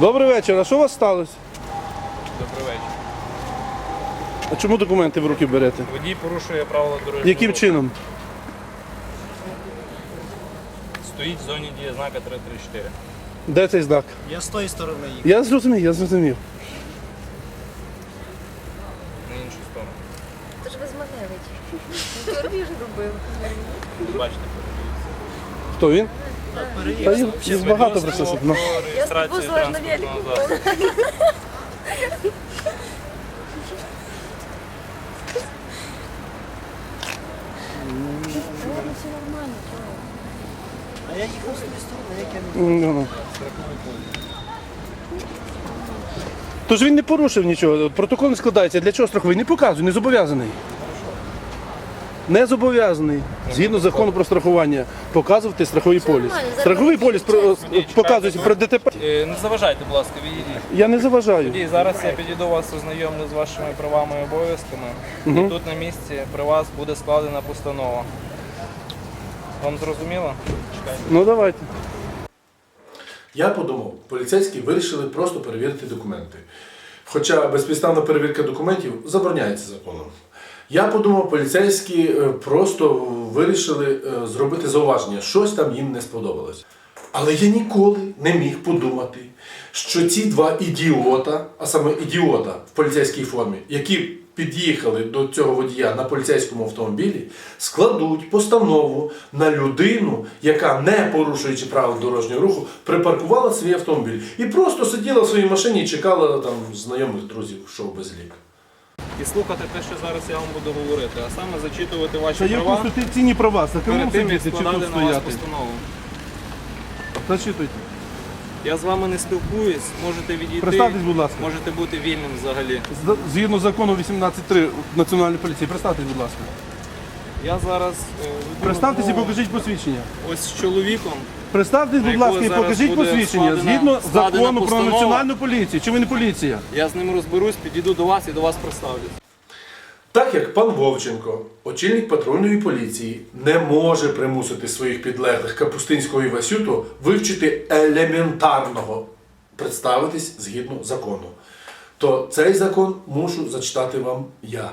Добрий вечір. А що у вас сталося? Добрий вечір. А чому документи в руки берете? Водій порушує правила дорожнього Яким руху. чином? Стоїть в зоні дії знака 334. Де цей знак? Я з тої сторони їх. Я зрозумів, я зрозумів. На іншу сторону. Це ж ви з Маневич. Торбі ж робив. Бачите, Хто він? Та їх, їх багато просто. Ну. про реєстрацію підвозила ж на велику. А я їхав з тої сторони, як я не Ну, ну. Тож він не порушив нічого. Протокол не складається. Для чого страховий? Не показує, не зобов'язаний. Не зобов'язаний. Згідно закону про страхування, показувати страховий поліс. Страховий поліс про- Ні, показується про ДТП. Е, Не заважайте, будь ласка, відійдіть. Я не заважаю. Тоді зараз я підійду вас ознайомлю з вашими правами і обов'язками. І тут на місці при вас буде складена постанова. Вам зрозуміло? Чекайте. Ну давайте. Я подумав, поліцейські вирішили просто перевірити документи. Хоча безпідставна перевірка документів забороняється законом. Я подумав, поліцейські е, просто вирішили е, зробити зауваження, щось там їм не сподобалось. Але я ніколи не міг подумати, що ці два ідіота, а саме ідіота в поліцейській формі, які під'їхали до цього водія на поліцейському автомобілі, складуть постанову на людину, яка, не порушуючи правил дорожнього руху, припаркувала свій автомобіль і просто сиділа в своїй машині і чекала там знайомих друзів, шоу без лік. І слухати те, що зараз я вам буду говорити, а саме зачитувати ваші Це є права конституційні права. За перед кому тим, як сидіти чи складати тут на вас стояти? постанову. Зачитуйте. Я з вами не спілкуюсь, можете відійти. Представтесь, будь ласка. Можете бути вільним взагалі. З- Згідно закону 18.3 Національної поліції, представтесь, будь ласка. Я зараз е, веду Представтесь і розмову покажіть посвідчення. ось з чоловіком. Представтесь, будь ласка, і зараз покажіть буде посвідчення. складена- Згідно складена закону про постанова. національну поліцію. Чи ви не поліція? Я з ним розберусь, підійду до вас і до вас представлюсь. Так як пан Вовченко, очільник патрульної поліції, не може примусити своїх підлеглих Капустинського і Васюту вивчити елементарного представитись згідно закону, то цей закон мушу зачитати вам я.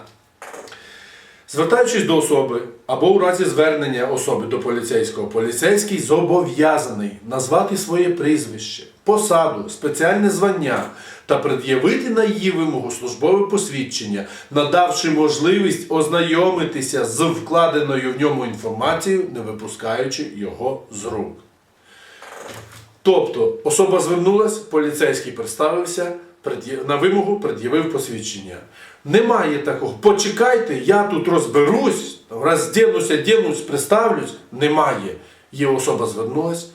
Звертаючись до особи або у разі звернення особи до поліцейського, поліцейський зобов'язаний назвати своє прізвище, посаду, спеціальне звання та пред'явити на її вимогу службове посвідчення, надавши можливість ознайомитися з вкладеною в ньому інформацією, не випускаючи його з рук. Тобто особа звернулась, поліцейський представився, на вимогу пред'явив посвідчення. Немає такого. Почекайте, я тут розберусь, роздінуся, дінусь, представлюсь. Немає. Є особа звернулась,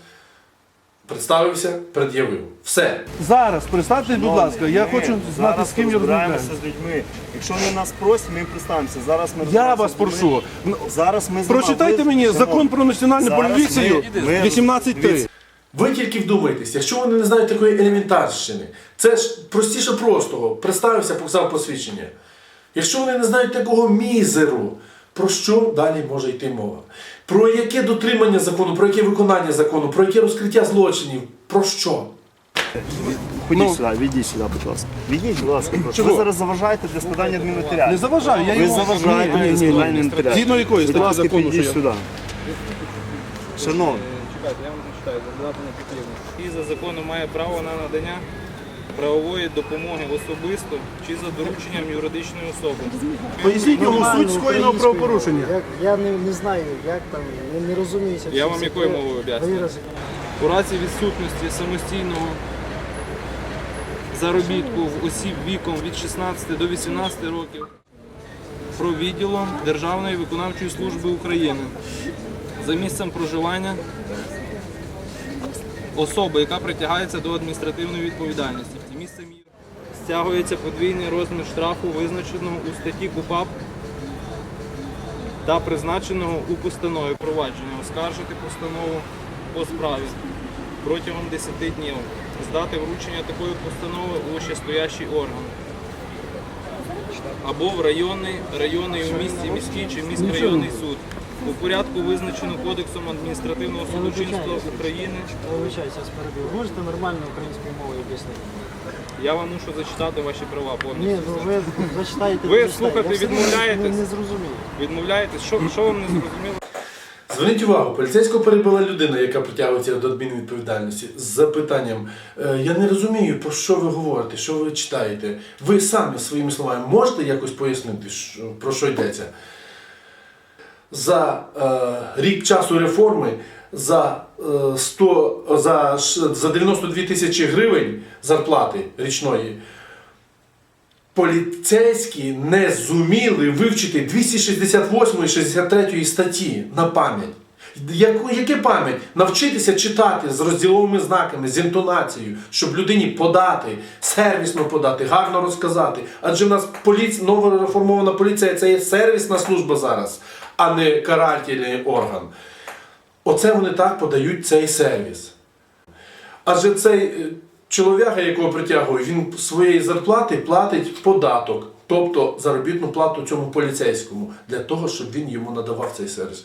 представився, пред'явив. Все. Зараз представтесь, будь ласка. Я Ми хочу знати, зараз з ким я розмовляю. розбираємося з людьми. Якщо вони нас просять, ми представимося. Зараз ми Я розбираємося вас з людьми. прошу. Зараз ми з ними- Прочитайте мені Шановні, закон про національну зараз поліцію ми- ми- 18.3. Ви тільки вдумайтесь, якщо вони не знають такої елементарщини, це ж простіше простого. Представився, показав посвідчення. Якщо вони не знають такого мізеру, про що далі може йти мова? Про яке дотримання закону, про яке виконання закону, про яке розкриття злочинів, про що? Ходіть Ну. сюди, відійдіть сюди, будь ласка. Відійдіть, будь ласка. прошу. Чого? Ви зараз заважаєте для складання адмінматеріалів. Не заважаю, я Ви його заважаєте Ні, для ні, ні, складання ні. адмінматеріалів. Згідно якої Будь статті закону, підійдіть що я- сюди. Шановні, Я зачитаю, задати не потрібно. І за законом має право на надання правової допомоги особисто чи за дорученням юридичної особи. Поясніть йому суть скоєного правопорушення. Я, я не, не знаю, як там, не, не розуміюся. Я вам якою ви- мовою об'яснюю? У разі відсутності самостійного заробітку в осіб віком від 16 до 18 років про відділом Державної виконавчої служби України за місцем проживання особи, яка притягається до адміністративної відповідальності. Місцем стягується подвійний розмір штрафу, визначеного у статті КУПАП та призначеного у постанові. Провадження. Оскаржити постанову по справі протягом 10 днів. З дати вручення такої постанови у вищестоящий орган. Або в районний, районний у місті, міський чи міськрайонний суд у порядку визначено Кодексом адміністративного судочинства. України. Я вибачаюся, я. Можете нормально українською мовою об'яснити? Я вам мушу зачитати ваші права повністю. Ні, ну ви зачитаєте. Ви слухати відмовляєтесь? Не, не зрозумів. Відмовляєтесь? Що, що вам не зрозуміло? Зверніть увагу, поліцейського перебила людина, яка притягується до адмінвідповідальності з запитанням: «Е, Я не розумію, про що ви говорите, що ви читаєте. Ви самі своїми словами можете якось пояснити, про що йдеться? За е, рік часу реформи за, е, 100, за, за 92 тисячі гривень зарплати річної поліцейські не зуміли вивчити 268 і 63 статті на пам'ять. Яке пам'ять? Навчитися читати з розділовими знаками, з інтонацією, щоб людині подати, сервісно подати, гарно розказати. Адже в нас поліція, нова реформована поліція це є сервісна служба зараз, а не карательний орган. Оце вони так подають цей сервіс. Адже цей е, чоловіка, якого притягує, він своєї зарплати платить податок, тобто заробітну плату цьому поліцейському, для того, щоб він йому надавав цей сервіс.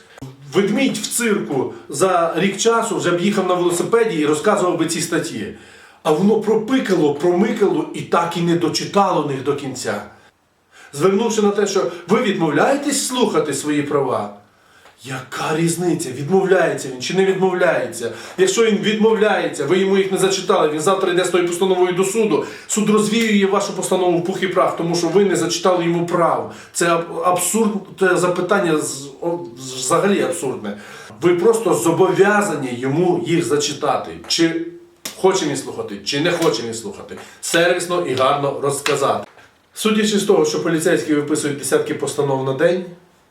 Ведмідь в цирку за рік часу вже б їхав на велосипеді і розказував би ці статті. А воно пропикало, промикало і так і не дочитало них до кінця. Звернувши на те, що ви відмовляєтесь слухати свої права, яка різниця? Відмовляється він чи не відмовляється? Якщо він відмовляється, ви йому їх не зачитали, він завтра йде з тою постановою до суду. Суд розвіює вашу постанову в пух і прах, тому що ви не зачитали йому прав. Це абсурд, це запитання взагалі абсурдне. Ви просто зобов'язані йому їх зачитати. Чи хоче він слухати, чи не хоче він слухати. Сервісно і гарно розказати. Судячи з того, що поліцейські виписують десятки постанов на день,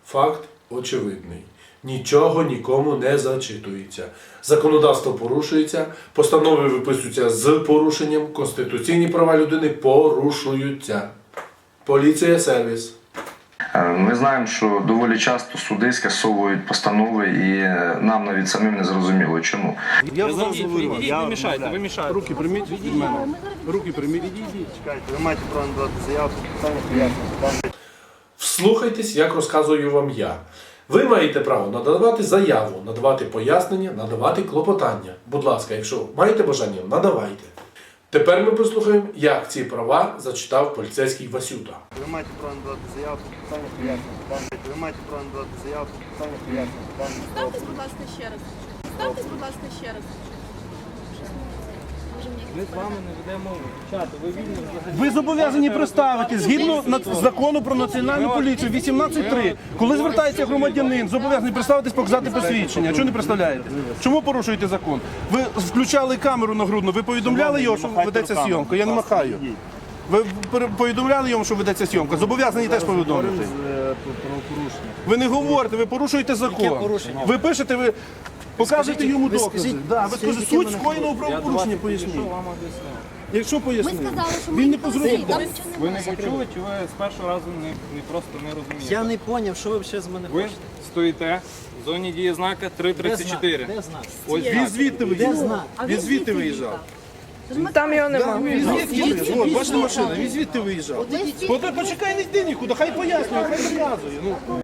факт очевидний. Нічого нікому не зачитується. Законодавство порушується, постанови виписуються з порушенням, конституційні права людини порушуються. Поліція сервіс. Е, Ми знаємо, що доволі часто суди скасовують постанови, і е, нам навіть самим не зрозуміло чому. Я зараз говорю, я не мішайте, ви мішаєте. Руки прийміть від мене. Руки прийміть. Чекайте, ви маєте право надати заяву. Вслухайтесь, як розказую вам я. Ви маєте право надавати заяву, надавати пояснення, надавати клопотання. Будь ласка, якщо маєте бажання, надавайте. Тепер ми послухаємо, як ці права зачитав поліцейський Васюта. Ви маєте право надати заявку, питання пояснювати. Ви маєте право надати заявку, питання пояснювати. Ставтесь, будь ласка, ще раз. Ставтесь, будь ласка, ще раз. Ми з вами не ведемо мову. Дівчата, ви взагалі. Ви зобов'язані представити згідно на- закону про національну поліцію 18.3. Коли звертається громадянин, зобов'язаний представитись, показати посвідчення. Чого не представляєте? Чому порушуєте закон? Ви включали камеру нагрудну, ви повідомляли його, що ведеться зйомка. Я не махаю. Ви пере- повідомляли йому, що ведеться зйомка. Зобов'язані теж повідомити. Е, про. Ви не говорите, ви порушуєте закон. Ви пишете, ви покажете йому ви докази. скажіть, Да, ви скажете, суть скоєного правопорушення поясніть. Вам об'яснив? Якщо Ми сказали, що ми він не не позрозумів. Нічого Ви не не почули, чи ви з першого разу не, не просто не розумієте? Я не зрозумів, що ви ще з мене Ви хочете. стоїте в зоні дії знака Де знак? 334. Де знак? Ось Він знак. звідти Де виїжджав. знак? Він звідти виїжджав. Там його Да, він звідти виїжджав. От, бачите машина, він звідти виїжджав. Почекай, не йди нікуди, хай пояснює, хай доказує. Ну.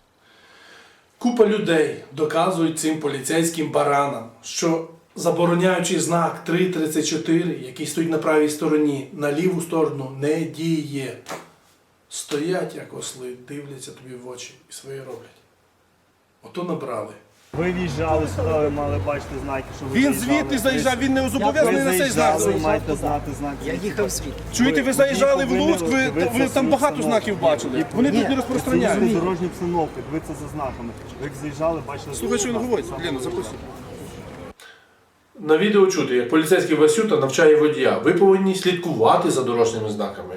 Купа людей доказують цим поліцейським баранам, що забороняючий знак 334, який стоїть на правій стороні, на ліву сторону не діє. Стоять як осли, дивляться тобі в очі і своє роблять. Ото набрали. Ви в'їжджали сюди, ви мали бачити знаки, що ви Він звідти заїжджав, він не зобов'язаний на цей знак. заїжджали, маєте знати знак. Я їхав звідти. Чуєте, ви заїжджали в Луцьк, ви, ви там багато знаків бачили. Вони тут не Це розпространяють. дорожні обстановки, дивіться за знаками. Ви як заїжджали, бачили... Слухай, що він говорить, Лена, виїжджали. На відео чути, як поліцейський Васюта навчає водія. Ви повинні слідкувати за дорожніми знаками.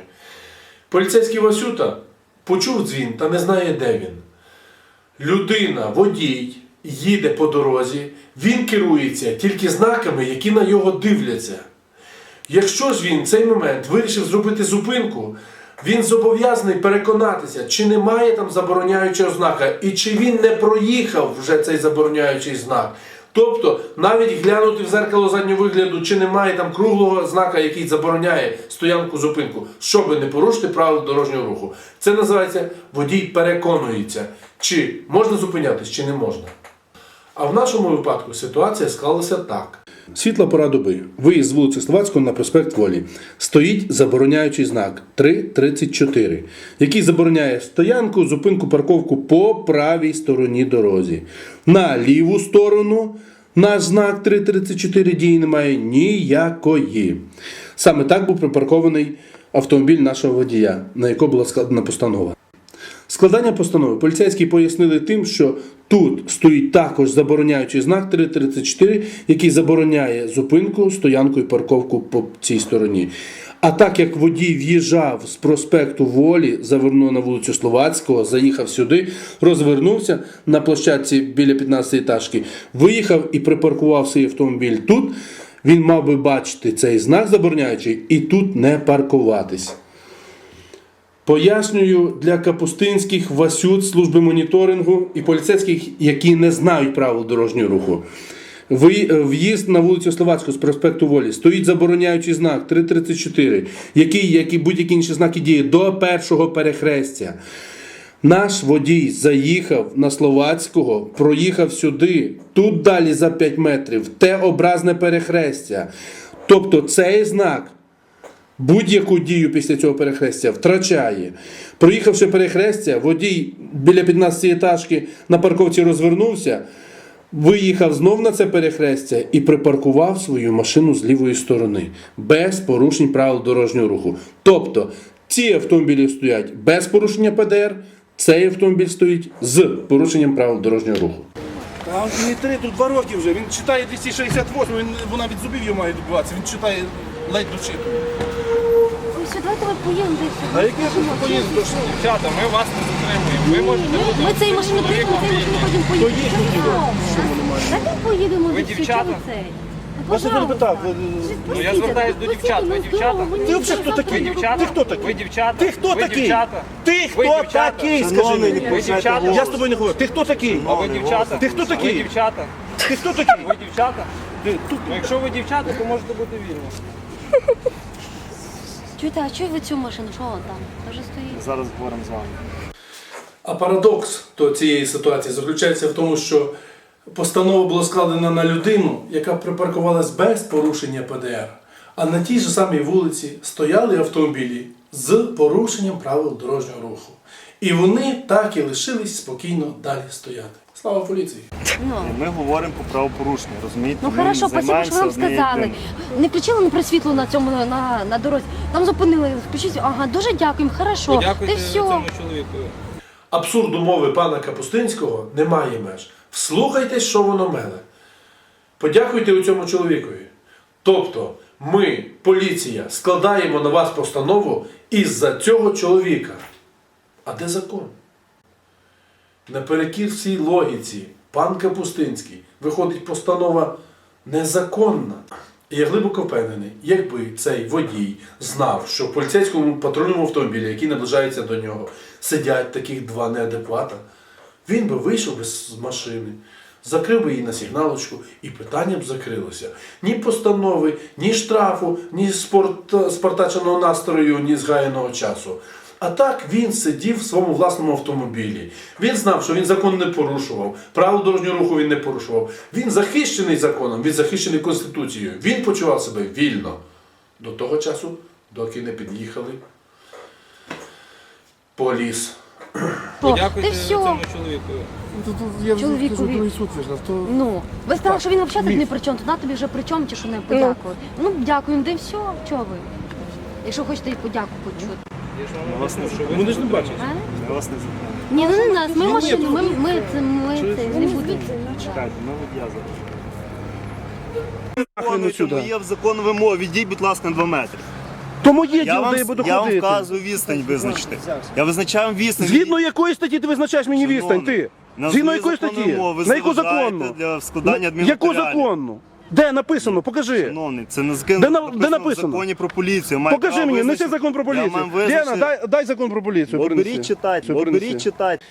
Поліцейський Васюта почув дзвін та не знає, де він. Людина, водій, їде по дорозі, він керується тільки знаками, які на його дивляться. Якщо ж він в цей момент вирішив зробити зупинку, він зобов'язаний переконатися, чи немає там забороняючого знака, і чи він не проїхав вже цей забороняючий знак. Тобто навіть глянути в зеркало заднього вигляду, чи немає там круглого знака, який забороняє стоянку зупинку, щоб не порушити правил дорожнього руху. Це називається водій переконується, чи можна зупинятись, чи не можна. А в нашому випадку ситуація склалася так. Світла пора доби. Виїзд з вулиці Словацького на проспект Волі. Стоїть забороняючий знак 3.34, який забороняє стоянку, зупинку, парковку по правій стороні дорозі. На ліву сторону наш знак 3.34 дії немає ніякої. Саме так був припаркований автомобіль нашого водія, на якого була складена постанова. Складання постанови поліцейські пояснили тим, що тут стоїть також забороняючий знак 334, який забороняє зупинку, стоянку і парковку по цій стороні. А так як водій в'їжджав з проспекту Волі, завернув на вулицю Словацького, заїхав сюди, розвернувся на площадці біля 15 етажки, виїхав і припаркував свій автомобіль тут, він мав би бачити цей знак забороняючий і тут не паркуватись. Пояснюю для капустинських Васют служби моніторингу і поліцейських, які не знають правил дорожнього руху. Е, В'їзд на вулицю Словацьку з проспекту Волі стоїть забороняючий знак 334, який, як і будь-які інші знаки діє до першого перехрестя. Наш водій заїхав на Словацького, проїхав сюди, тут далі за 5 метрів, те образне перехрестя. Тобто цей знак будь-яку дію після цього перехрестя втрачає. Проїхавши перехрестя, водій біля 15 етажки на парковці розвернувся, виїхав знов на це перехрестя і припаркував свою машину з лівої сторони без порушень правил дорожнього руху. Тобто ці автомобілі стоять без порушення ПДР, цей автомобіль стоїть з порушенням правил дорожнього руху. Там не три, тут два роки вже. Він читає 268, він, вона від зубів його має добиватися. Він читає ледь дочитує. Давайте ми поїдемо десь. А яке тут поїзд? То що? Дівчата, ми вас не затримуємо. Ви можете бути Ми цієї машини приїдемо, цієї машини потім поїдемо. Давайте поїдемо Ви десь, дівчата? ви цей? Не питав. ви- Ну, я звертаюсь до дівчат. Ви дівчата? Ти взагалі хто такий? Ви дівчата? Ти хто такий? Ви дівчата? Ти хто Ви такий? дівчата? Ти Ви хто дівчата? такий? Скажи мені. Ви дівчата? Я з тобою не говорю. Ти хто такий? А ви дівчата? Ти хто такий? Ви дівчата? Ти хто такий? Ви дівчата? Ти тут. Ну, якщо ви дівчата, то можете бути вільні. Чуєте, а чого ви цю машину? Що вона там? Вже стоїть. Зараз говоримо з вами. А парадокс то цієї ситуації заключається в тому, що постанова була складена на людину, яка припаркувалась без порушення ПДР. А на тій же самій вулиці стояли автомобілі з порушенням правил дорожнього руху. І вони так і лишились спокійно далі стояти. Слава поліції! Ну. Ми говоримо про правопорушення, розумієте? Ну Ми хорошо, спасибо, що займаємося вам сказали. темою. Не включили на присвітло на цьому на, на дорозі. Там зупинили, включіть. Ага, дуже дякуємо, хорошо. Ти Подякуйте все. цьому чоловіку. Абсурду мови пана Капустинського немає меж. Вслухайтесь, що воно меле. Подякуйте у цьому чоловікові. Тобто, ми, поліція, складаємо на вас постанову із-за цього чоловіка. А де закон? Наперекір всій логіці, пан Капустинський, виходить постанова незаконна. І я глибоко впевнений, якби цей водій знав, що в поліцейському патрульному автомобілі, який наближається до нього, сидять таких два неадеквата, він би вийшов би з машини, закрив би її на сигналочку і питання б закрилося. Ні постанови, ні штрафу, ні спорт, спортаченого настрою, ні згаяного часу. А так він сидів в своєму власному автомобілі. Він знав, що він закон не порушував, правил дорожнього руху він не порушував. Він захищений законом, він захищений Конституцією. Він почував себе вільно до того часу, доки не під'їхали по ліс. Ти Подякуйте все. цьому чоловіку. Я Чоловікові. кажу, другий суд виждав. То... Ну, ви сказали, що він взагалі тут не при чому, то на тобі вже при чому, чи що не подякувати. Ну, дякуємо, де все, чого ви? Якщо хочете і подяку почути. Я Ми вас не об'яснив, що ви Вони ж не бачать. Ні, ну не нас, ми машину, ми, ми, це, ми це не будемо. Чекайте, ми водія зараз. Нахрен Тому є в закон вимоги, відійдіть, будь ласка, на 2 метри. Тому є Я вам, де я буду я вам ходити. вказую відстань визначити. Я визначаю вам відстань. Згідно якої статті ти визначаєш мені відстань? Ти? Згідно якої статті? На яку законну? для складання адмінматеріалів. Яку законну? Де написано? Покажи. Шановний, це не закон, Де на- де написано? в законі про поліцію. Має Покажи право мені, неси визначити. закон про Я поліцію. вам визначити- дай, дай закон про поліцію. От принеси. беріть читайте, Це от принеси. беріть читайте.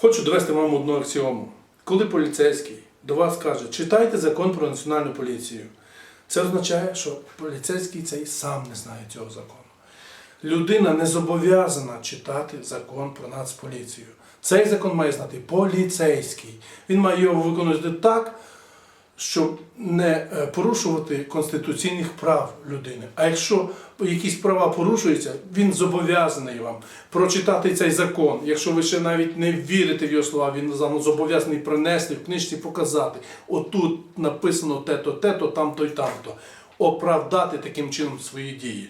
Хочу довести вам одну аксіому. Коли поліцейський до вас каже, читайте закон про національну поліцію, це означає, що поліцейський цей сам не знає цього закону. Людина не зобов'язана читати закон про нацполіцію. Цей закон має знати поліцейський. Він має його виконувати так, щоб не е, порушувати конституційних прав людини. А якщо якісь права порушуються, він зобов'язаний вам прочитати цей закон. Якщо ви ще навіть не вірите в його слова, він зобов'язаний принести в книжці показати. Отут написано те-то, те-то, там-то і там-то. Оправдати таким чином свої дії.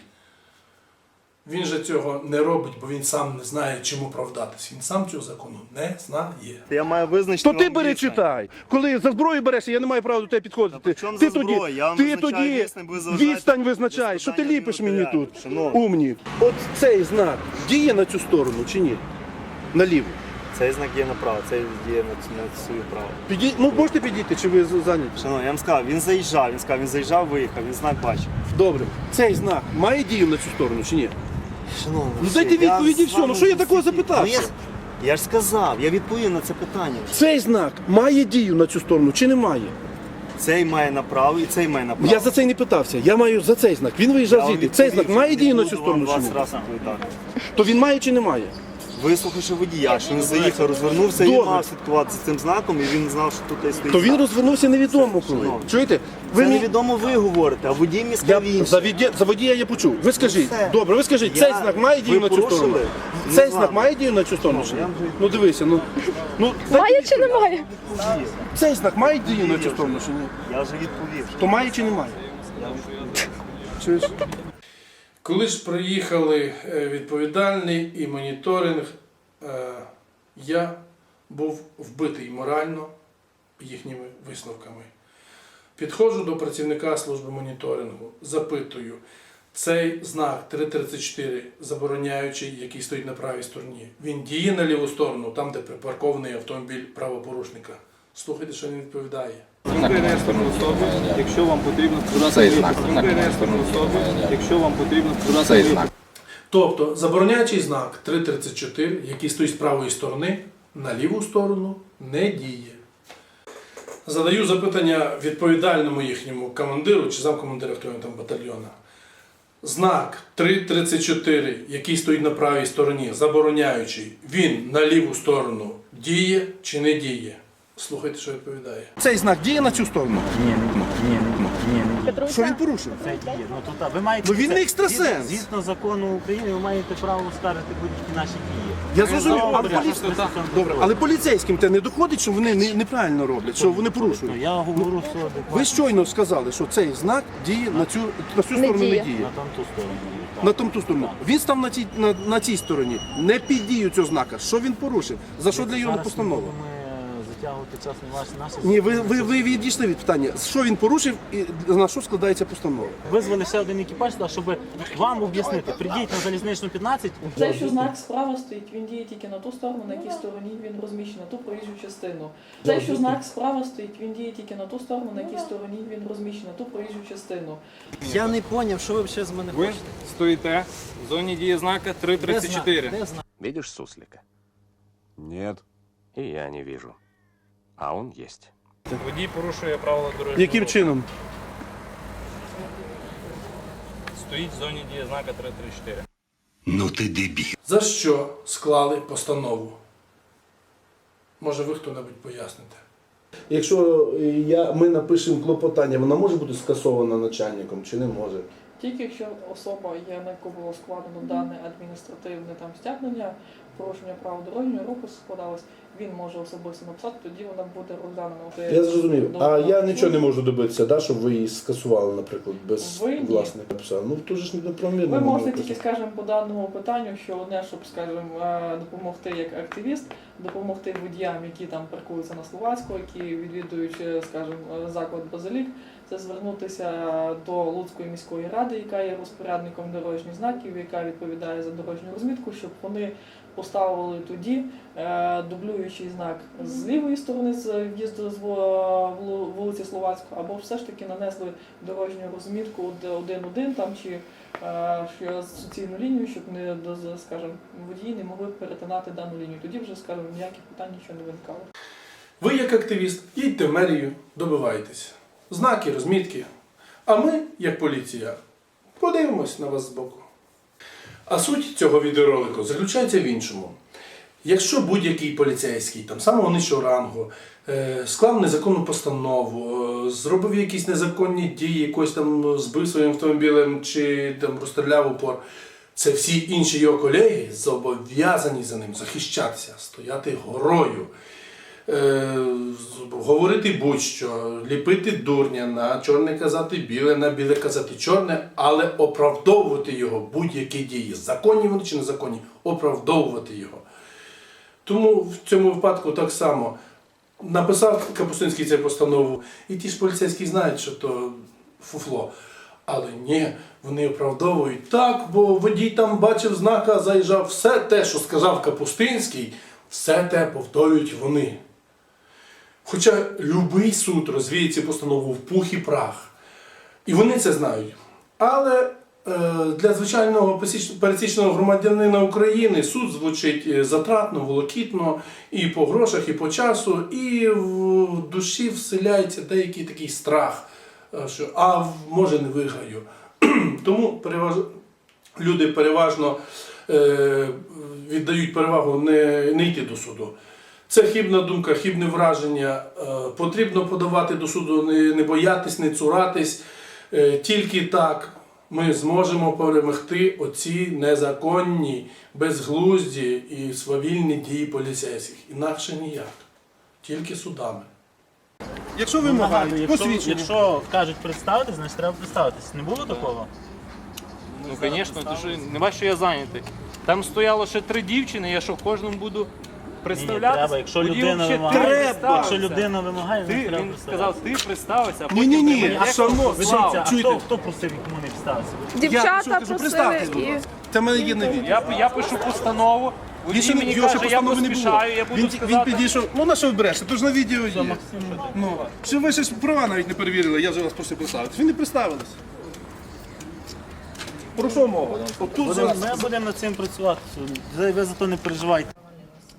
Він же цього не робить, бо він сам не знає, чим оправдатись. Він сам цього закону не знає. Я маю визначити. То ти бери читай. Коли за зброю берешся, я не маю права до тебе підходити. чому ти за тоді. Я вам ти визначаю тоді відстань, ви заважаєте відстань визначаєш. Що ти ліпиш мені тут? Шановний. Умні. От цей знак діє на цю сторону чи ні? Наліво. Цей знак є направо, цей є на, на свою право. Підій... Ну можете підійти, чи ви з- зайняті? Шановний, я вам сказав, він заїжджав, він сказав, він заїжджав, виїхав, він знак бачив. Добре. Цей знак має дію на цю сторону чи ні? Шановний, Ну, дайте я з все. Ну, вами що я такого запитав? Ну, я, ж- я ж сказав, я відповів на це питання. Цей знак має дію на цю сторону чи не має? Цей має направо і цей має направо. Я за цей не питався. Я маю за цей знак. Він виїжджав звідти. Цей знак має дію на цю сторону чи 20 ні? разів відповідати. То він має чи не має? Вислухавши водія, що він заїхав, розвернувся і Добре. мав слідкувати з цим знаком, і він знав, що тут стоїть. То він знак. розвернувся невідомо коли. Шановний. Чуєте? Це мені- невідомо ви говорите, а водій мені Я сказав інше. за, відє- за водія я почув. Ви скажіть, все. добре, ви скажіть, Я- цей знак має дію ви на цю порушили? сторону? Не Цей знак має дію на цю сторону? чи ні? я вже- Ну дивися, ну. ну Має чи немає? Цей знак має дію на цю сторону чи ні? Я вже відповів. То має чи не має? Чуєш? Коли ж приїхали е, відповідальний і моніторинг, е, я був вбитий морально їхніми висновками. Підходжу до працівника служби моніторингу, запитую, цей знак 334, забороняючий, який стоїть на правій стороні, він діє на ліву сторону, там, де припаркований автомобіль правопорушника. Слухайте, що він відповідає. Особи, якщо вам потрібно особи, якщо вам потрібно Тобто забороняючий знак 334, який стоїть з правої сторони, на ліву сторону не діє. Задаю запитання відповідальному їхньому командиру чи замкомандира хто там батальйона. Знак 334, який стоїть на правій стороні, забороняючий, він на ліву сторону діє чи не діє? Слухайте, що відповідає. Цей знак діє на цю сторону. Ні, ні, ні, ні, ні. Що він порушив? Це діє. Ну то так, ви маєте Ну, він не екстрасенс. згідно- Згідно закону України, ви маєте право скаржити будь-які наші дії. Я зрозумів, а Добре, полі... що це Добре, але поліцейським те не доходить, що вони не- неправильно роблять, що вони Ну, порушують. я говорю, що адекватно Ви щойно сказали, що цей знак діє на цю, на цю сторону не діє. діє. на там ту сторону. так. На тому ту сторону. Він став на цій, на, на цій стороні. Не під дію цього знака. Що він порушив? За що для його Зараз постанова? не е, час на наші. Ні, ви, ви, ви відійшли від питання. Що він порушив і на що складається постанова? Визвали ще один екіпаж, щоб вам об'яснити. Прийдіть на залізничну 15. Те, що знак справа стоїть, він діє тільки на ту сторону, на якій стороні він розміщений, на ту проїжджу частину. Те, що знак справа стоїть, він діє тільки на ту сторону, на якій стороні він розміщений, на ту проїжджу частину. Я не зрозумів, що ви ще з мене Ви стоїте в зоні дії знака 334. Де знак? Видишь суслика? Нет. И я не вижу. А он есть. Водій порушує правила дорожнього Яким руху. чином? Стоїть в зоні дії знака 334. За що склали постанову? Може ви хто-небудь поясните? Якщо я, ми напишемо клопотання, вона може бути скасована начальником чи не може? Тільки якщо особа є, на яку було складено дане адміністративне там стягнення, порушення правил дорожнього руху складалось, він може особисто написати, тоді вона буде розглянена. Я зрозумів. А я нічого не можу добитися, да, щоб ви її скасували, наприклад, без Ви ні. власника писали. Ну тут же ж неправомірно. Ви можете тільки, скажімо, по даному питанню, що одне, щоб, скажімо, е, допомогти як активіст, допомогти водіям, які там паркуються на Словацьку, які відвідують, е, скажімо, е, заклад Базилік, це звернутися до Луцької міської ради, яка є розпорядником дорожніх знаків, яка відповідає за дорожню розмітку, щоб вони поставили тоді е, дублюючий знак з лівої сторони з в'їзду з вулиці Словацької, або все ж таки нанесли дорожню розмітку де один-один там чи е, суцільну лінію, щоб не до- скажімо, водії не могли перетинати дану лінію. Тоді вже, скажімо, ніяких питань нічого не виникало. Ви, як активіст, їдьте в мерію, добивайтеся. Знаки, розмітки. А ми, як поліція, подивимось на вас збоку. А суть цього відеоролику заключається в іншому. Якщо будь-який поліцейський, там самого нижчого рангу, е, склав незаконну постанову, е, зробив якісь незаконні дії, якось там збив своїм автомобілем чи там розстріляв упор, це всі інші його колеги зобов'язані за ним захищатися, стояти горою. Е, говорити будь-що, ліпити дурня, на чорне казати біле, на біле казати чорне, але оправдовувати його будь-які дії, законні вони чи незаконні, оправдовувати його. Тому в цьому випадку так само написав Капустинський цю постанову, і ті ж поліцейські знають, що то фуфло. Але ні, вони оправдовують так, бо водій там бачив знака, заїжджав. Все те, що сказав Капустинський, все те повторюють вони. Хоча любий суд розвіє цю постанову в пух і прах. І вони це знають. Але е, для звичайного пересічного громадянина України суд звучить е, затратно, волокітно і по грошах, і по часу, і в душі вселяється деякий такий страх, е, що а може не виграю. Тому переваж... люди переважно віддають перевагу не, не йти до суду. Це хібна думка, хібне враження. Е, Потрібно подавати до суду, не, боятись, не цуратись. Е, Тільки так ми зможемо перемогти оці незаконні, безглузді і свавільні дії поліцейських. Інакше ніяк. Тільки судами. Якщо вимагають, якщо, якщо кажуть представитись, значить треба представитись. Не було такого? Ну, звісно, ти що що я зайнятий. Там стояло ще три дівчини, я що кожному буду Ні, представлятися? треба. Якщо людина взагалі вимагає, ти Треба. представився. якщо людина вимагає, Ти, треба він сказав, ти представився, а потім Ні-ні-ні, ти мені а Ви послав. дивіться, а Чуєте? хто, хто просив нікому не представитися? Я, Дівчата кажу, просили представтесь, будь і ласка. В мене є на відео. Я, я пишу постанову, водій Більше мені його ще каже, я постанови не було. поспішаю, я буду Він, сказати. він підійшов. Ну на що ви? То ж на відео є. Ну, що ви ще ж права навіть не перевірили, я вже вас просив представитись. Ви не представились. Про що мова? От тут Будемо, зараз ми будемо над цим працювати. Ви ви за то не переживайте.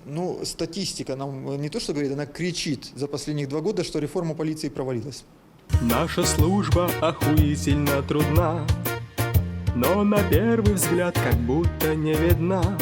Ну, статистика нам не то что говорит, она кричит за последних два года, что реформа полиции провалилась. Наша служба охуительно трудна, но на первый взгляд как будто не видна.